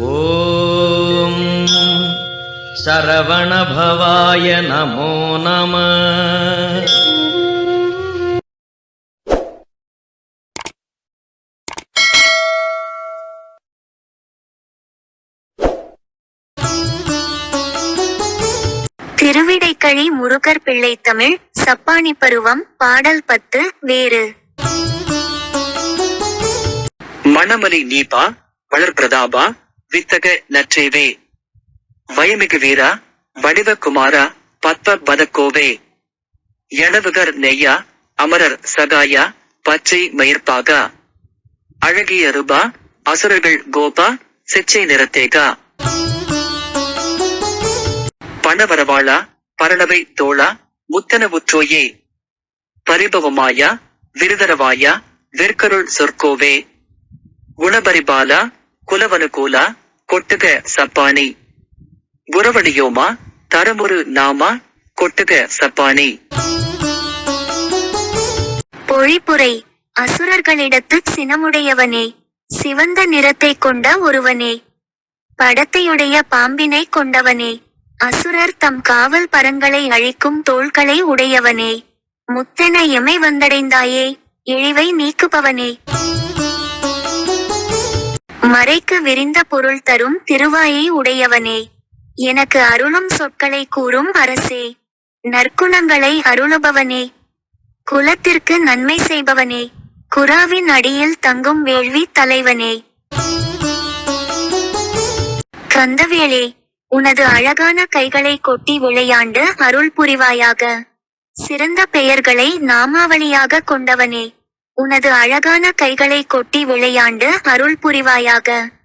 ஓம். சரவணபவாய நமோ நம. திருவிடைக்கழி முருகர் பிள்ளை தமிழ் சப்பானி பருவம் பாடல் பத்து வேறு. மணமலை நீபா வளர் பிரதாபா வித்தக நற்றேவே. வயமிகு வீரா வடிவ குமாரா பத்ம பதக்கோவே. எனவுகர் நெய்யா அமரர் சகாயா பச்சை மயிர்பாகா. அழகிய ரூபா அசுரர்கள் கோபா சிச்சை நிறத்தேகா. பணவரவாளா பரணவை தோளா முத்தனவுற்றோயே பரிபவமாயா விருதரவாயா விற்கருள் சொற்கோவே. குணபரிபாலா குலவனுகூலா கொட்டுக சப்பானி. குரவடியோமா தரமுரு நாமா? கொட்டுக சப்பானி. பொழிப்புரை. அசுரர்களிடத்து சினமுடையவனே. சிவந்த நிறத்தை கொண்ட ஒருவனே. படத்தையுடைய பாம்பினை கொண்டவனே. அசுரர் தம் காவல் பரங்களை அழிக்கும் தோள்களை உடையவனே. முத்தென எமை வந்தடைந்தாயே. இழிவை நீக்குபவனே. மறைக்கு விரிந்த பொருள் தரும் திருவாயை உடையவனே. எனக்கு அருளும் சொற்களை கூறும் அரசே. நற்குணங்களை அருளுபவனே. குலத்திற்கு நன்மை செய்பவனே. குராவின் அடியில் தங்கும் வேள்வி தலைவனே. கந்தவேளே உனது அழகான கைகளை கொட்டி விளையாண்டு அருள் புரிவாயாக. சிறந்த பெயர்களை நாமாவளியாக கொண்டவனே. உனது அழகான கைகளை கொட்டி விளையாண்டு அருள் புரிவாயாக.